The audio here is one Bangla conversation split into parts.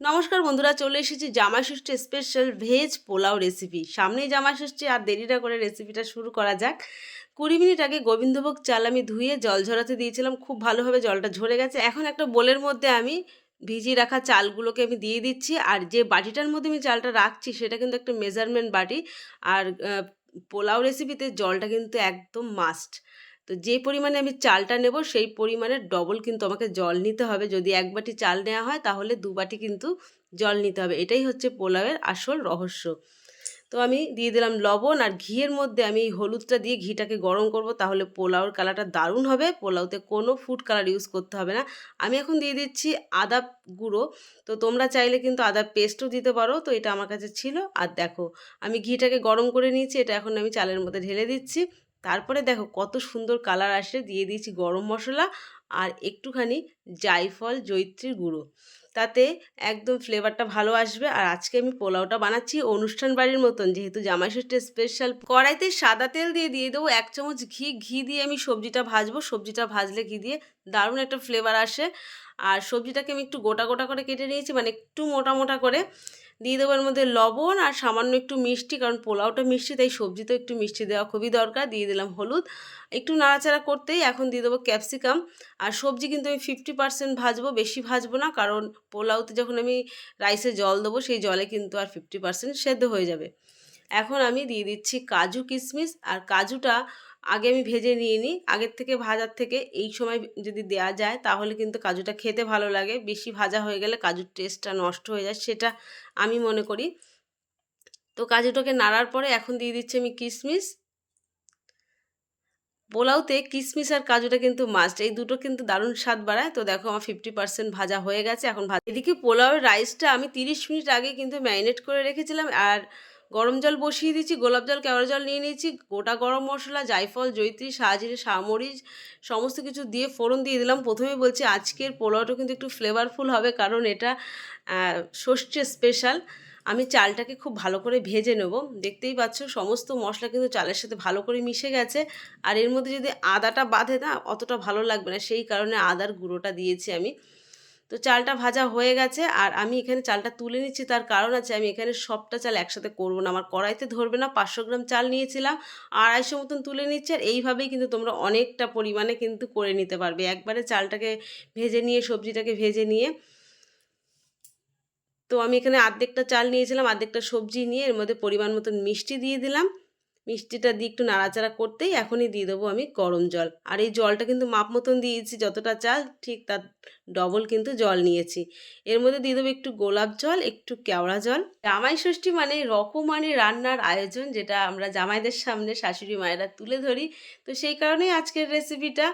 নমস্কার বন্ধুরা, চলে এসেছি Jamai Shashthi special veg pulao recipe সামনেই জামাই ষষ্ঠী আর দেরিটা করে রেসিপিটা শুরু করা যাক। কুড়ি মিনিট আগে গোবিন্দভোগ চাল আমি ধুয়ে জল ঝরাতে দিয়েছিলাম, খুব ভালোভাবে জলটা ঝরে গেছে। এখন একটা বোলের মধ্যে আমি ভিজিয়ে রাখা চালগুলোকে আমি দিয়ে দিচ্ছি, আর যে বাটিটার মধ্যে আমি চালটা রাখছি, সেটা কিন্তু একটা মেজারমেন্ট বাটি। আর পোলাও রেসিপিতে জলটা কিন্তু একদম মাস্ট তো যে পরিমাণে আমি চালটা নেব, সেই পরিমাণে ডবল কিন্তু আমাকে জল নিতে হবে। যদি এক বাটি চাল নেওয়া হয়, তাহলে দু বাটি কিন্তু জল নিতে হবে। এটাই হচ্ছে পোলাওয়ের আসল রহস্য। তো আমি দিয়ে দিলাম লবণ আর ঘিয়ের মধ্যে আমি এই হলুদটা দিয়ে ঘিটাকে গরম করব, তাহলে পোলাওর কালারটা দারুণ হবে। পোলাওতে কোনো ফুড কালার ইউজ করতে হবে না। আমি এখন দিয়ে দিচ্ছি আদা গুঁড়ো। তো তোমরা চাইলে কিন্তু আদা পেস্টও দিতে পারো। তো এটা আমার কাছে ছিল। আর দেখো, আমি ঘিটাকে গরম করে নিয়েছি। এটা এখন আমি চালের মধ্যে ঢেলে দিচ্ছি। তারপরে দেখো কত সুন্দর কালার আসে, দিয়ে দিয়েছি গরম মশলা আর একটুখানি জায়ফল জৈত্রীর গুঁড়ো। তাতে একদম ফ্লেভারটা ভালো আসবে। আর আজকে আমি পোলাওটা বানাচ্ছি অনুষ্ঠান বাড়ির মতন, যেহেতু জামাই ষষ্ঠীর স্পেশাল কড়াইতে সাদা তেল দিয়ে দিয়ে দেবো এক চামচ ঘি। ঘি দিয়ে আমি সবজিটা ভাজবো। সবজিটা ভাজলে ঘি দিয়ে দারুণ একটা ফ্লেভার আসে। আর সবজিটাকে আমি একটু গোটা গোটা করে কেটে নিয়েছি মানে একটু মোটা মোটা করে। দিয়ে দেবো এর মধ্যে লবণ আর সামান্য একটু মিষ্টি, কারণ পোলাওটা মিষ্টি, তাই সবজিতেও একটু মিষ্টি দেওয়া খুবই দরকার। দিয়ে দিলাম হলুদ। একটু নাড়াচাড়া করতেই এখন দিয়ে দেবো ক্যাপসিকাম। আর সবজি কিন্তু আমি ফিফটি পার্সেন্ট ভাজবো, বেশি ভাজবো না, কারণ পোলাওতে যখন আমি রাইসে জল দেবো, সেই জলে কিন্তু আর ফিফটি পার্সেন্ট সেদ্ধ হয়ে যাবে। এখন আমি দিয়ে দিচ্ছি কাজু কিশমিশ। আর কাজুটা আগে আমি ভেজে নিয়ে নিই। আগের থেকে ভাজার থেকে এই সময় যদি দেয়া যায় তাহলে কিন্তু কাজুটা খেতে ভালো লাগে। বেশি ভাজা হয়ে গেলে কাজুর টেস্টটা নষ্ট হয়ে যায়, সেটা আমি মনে করি। তো কাজুটাকে নাড়ার পরে এখন দিয়ে দিচ্ছি আমি কিশমিশ পোলাওতে কিশমিশ আর কাজুটা কিন্তু মাস্ট এই দুটো কিন্তু দারুণ স্বাদ বাড়ায়। তো দেখো আমার ফিফটি পার্সেন্ট ভাজা হয়ে গেছে, এখন ভাজা। এদিকে পোলাওয়ের রাইসটা আমি তিরিশ মিনিট আগে কিন্তু ম্যারিনেট করে রেখেছিলাম। আর গরম জল বসিয়ে দিয়েছি গোলাপ জল কেওড়া জল নিয়ে নিয়েছি গোটা গরম মশলা জায়ফল জৈত্রী সাজিরে সামরিচ সমস্ত কিছু দিয়ে ফোড়ন দিয়ে দিলাম। প্রথমে বলছি আজকের পোলাওটা কিন্তু একটু ফ্লেভারফুল হবে কারণ এটা আহ, স্পেশাল আমি চালটাকে খুব ভালো করে ভেজে নেব। দেখতেই পাচ্ছ সমস্ত মশলা কিন্তু চালের সাথে ভালো করে মিশে গেছে। আর এর মধ্যে যদি আদাটা বাঁধে না অতটা ভালো লাগবে না। সেই কারণে আদার গুঁড়োটা দিয়েছি আমি। তো চালটা ভাজা হয়ে গেছে আর আমি এখানে চালটা তুলে নিচ্ছি। তার কারণ আছে আমি এখানে সবটা চাল একসাথে করব না। আমার কড়াইতে ধরবে না। পাঁচশো গ্রাম চাল নিয়েছিলাম, আড়াইশো মতন তুলে নিচ্ছি আর এইভাবেই কিন্তু তোমরা অনেকটা পরিমাণে কিন্তু করে নিতে পারবে। একবারে চালটাকে ভেজে নিয়ে, সবজিটাকে ভেজে নিয়ে। তো আমি এখানে আর্ধেকটা চাল নিয়েছিলাম, আর্ধেকটা সবজি নিয়ে এর মধ্যে পরিমাণ মতন মিষ্টি দিয়ে দিলাম। মিষ্টিটা দিয়ে একটু নাড়াচাড়া করতেই এখনই দিয়ে দেবো আমি গরম জল। আর এই জলটা কিন্তু মাপ মতন দিয়েছি, যতটা চাল, ঠিক তার ডবল কিন্তু জল নিয়েছি। এর মধ্যে দিয়ে দেবো একটু গোলাপ জল, একটু কেওড়া জল। জামাই ষষ্ঠী মানে রকমারি রান্নার আয়োজন, যেটা আমরা জামাইদের সামনে শাশুড়ি মায়েরা তুলে ধরি। তো সেই কারণেই আজকের রেসিপিটা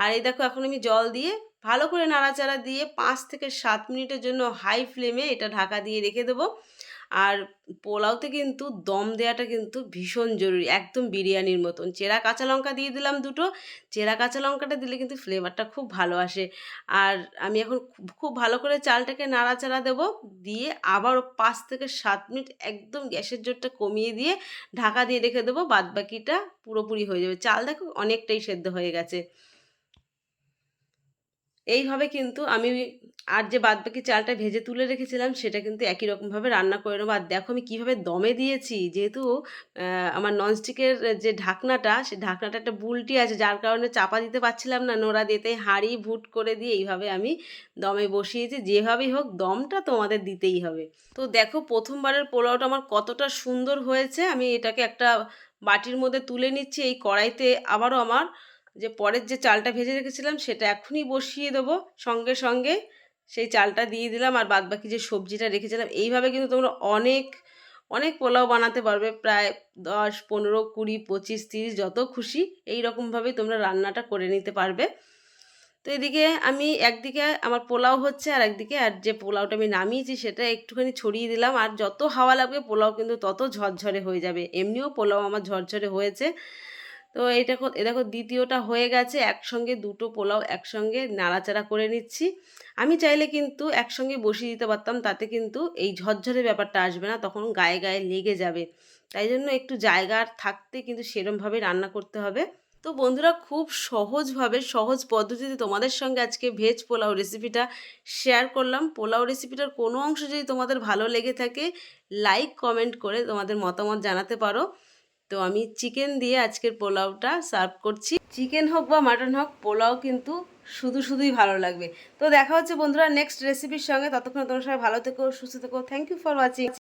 আর এই দেখো, এখন আমি জল দিয়ে ভালো করে নাড়াচাড়া দিয়ে পাঁচ থেকে সাত মিনিটের জন্য হাই ফ্লেমে এটা ঢাকা দিয়ে রেখে দেবো। আর পোলাওতে কিন্তু দম দেওয়াটা কিন্তু ভীষণ জরুরি, একদম বিরিয়ানির মতন। চেরা কাঁচা লঙ্কা দিয়ে দিলাম দুটো, চেরা কাঁচা লঙ্কাটা দিলে কিন্তু ফ্লেভারটা খুব ভালো আসে। আর আমি এখন খুব- ভালো করে চালটাকে নাড়াচাড়া দেবো, দিয়ে আবারও পাঁচ থেকে সাত মিনিট একদম গ্যাসের জোরটা কমিয়ে দিয়ে ঢাকা দিয়ে রেখে দেবো, বাদবাকিটা পুরোপুরি হয়ে যাবে। চাল দেখো অনেকটাই সেদ্ধ হয়ে গেছে। এইভাবে কিন্তু আমি আর যে বাদবাকি চালটা ভেজে তুলে রেখেছিলাম, সেটা কিন্তু একই রকমভাবে রান্না করে নেব। আর দেখো আমি কীভাবে দমে দিয়েছি, যেহেতু আমার ননস্টিকের যে ঢাকনাটা সেই ঢাকনাটা একটা বুলটি আছে, যার কারণে চাপা দিতে পারছিলাম না। নোড়া দিয়ে তাই হাঁড়ি, ভুট করে দিয়ে এইভাবে আমি দমে বসিয়েছি। যেভাবেই হোক, দমটা তোমাদের দিতেই হবে। তো দেখো, প্রথমবারের পোলাওটা আমার কতটা সুন্দর হয়েছে। আমি এটাকে একটা বাটির মধ্যে তুলে নিচ্ছি, এই কড়াইতে আবারও আমার যে পরের যে চালটা ভেজে রেখেছিলাম সেটা এখনই বসিয়ে দেবো। সঙ্গে সঙ্গে সেই চালটা দিয়ে দিলাম আর বাদ বাকি যে সবজিটা রেখেছিলাম, এইভাবে কিন্তু তোমরা অনেক অনেক পোলাও বানাতে পারবে। প্রায় দশ, পনেরো, কুড়ি, পঁচিশ, তিরিশ, যত খুশি এই রকমভাবেই তোমরা রান্নাটা করে নিতে পারবে। তো এদিকে আমি একদিকে আমার পোলাও হচ্ছে আর একদিকে আর যে পোলাওটা আমি নামিয়েছি সেটা একটুখানি ছড়িয়ে দিলাম। আর যত হাওয়া লাগবে পোলাও কিন্তু তত ঝরঝরে হয়ে যাবে। এমনিও পোলাও আমার ঝরঝরে হয়েছে। তো এটা এ দেখো দ্বিতীয়টা হয়ে গেছে, একসঙ্গে দুটো পোলাও একসঙ্গে নাড়াচাড়া করে নিচ্ছি। আমি চাইলে কিন্তু একসঙ্গে বসিয়ে দিতে পারতাম, তাতে কিন্তু এই ঝরঝরে ব্যাপারটা আসবে না, তখন গায়ে গায়ে লেগে যাবে। তাই জন্য একটু জায়গা থাকতে কিন্তু সেরমভাবে রান্না করতে হবে। তো বন্ধুরা, খুব সহজভাবে, সহজ পদ্ধতিতে তোমাদের সঙ্গে আজকে ভেজ পোলাও রেসিপিটা শেয়ার করলাম। পোলাও রেসিপিটার কোনো অংশ যদি তোমাদের ভালো লেগে থাকে লাইক কমেন্ট করে তোমাদের মতামত জানাতে পারো। তো আমি চিকেন দিয়ে আজকের পোলাওটা সার্ভ করছি। চিকেন হোক বা মাটন হোক, পোলাও কিন্তু শুধু শুধুই ভালো লাগবে। তো দেখা হচ্ছে বন্ধুরা নেক্সট রেসিপির সঙ্গে। ততক্ষণ তোমরা সবাই ভালো থেকো, সুস্থ থেকো। Thank you for watching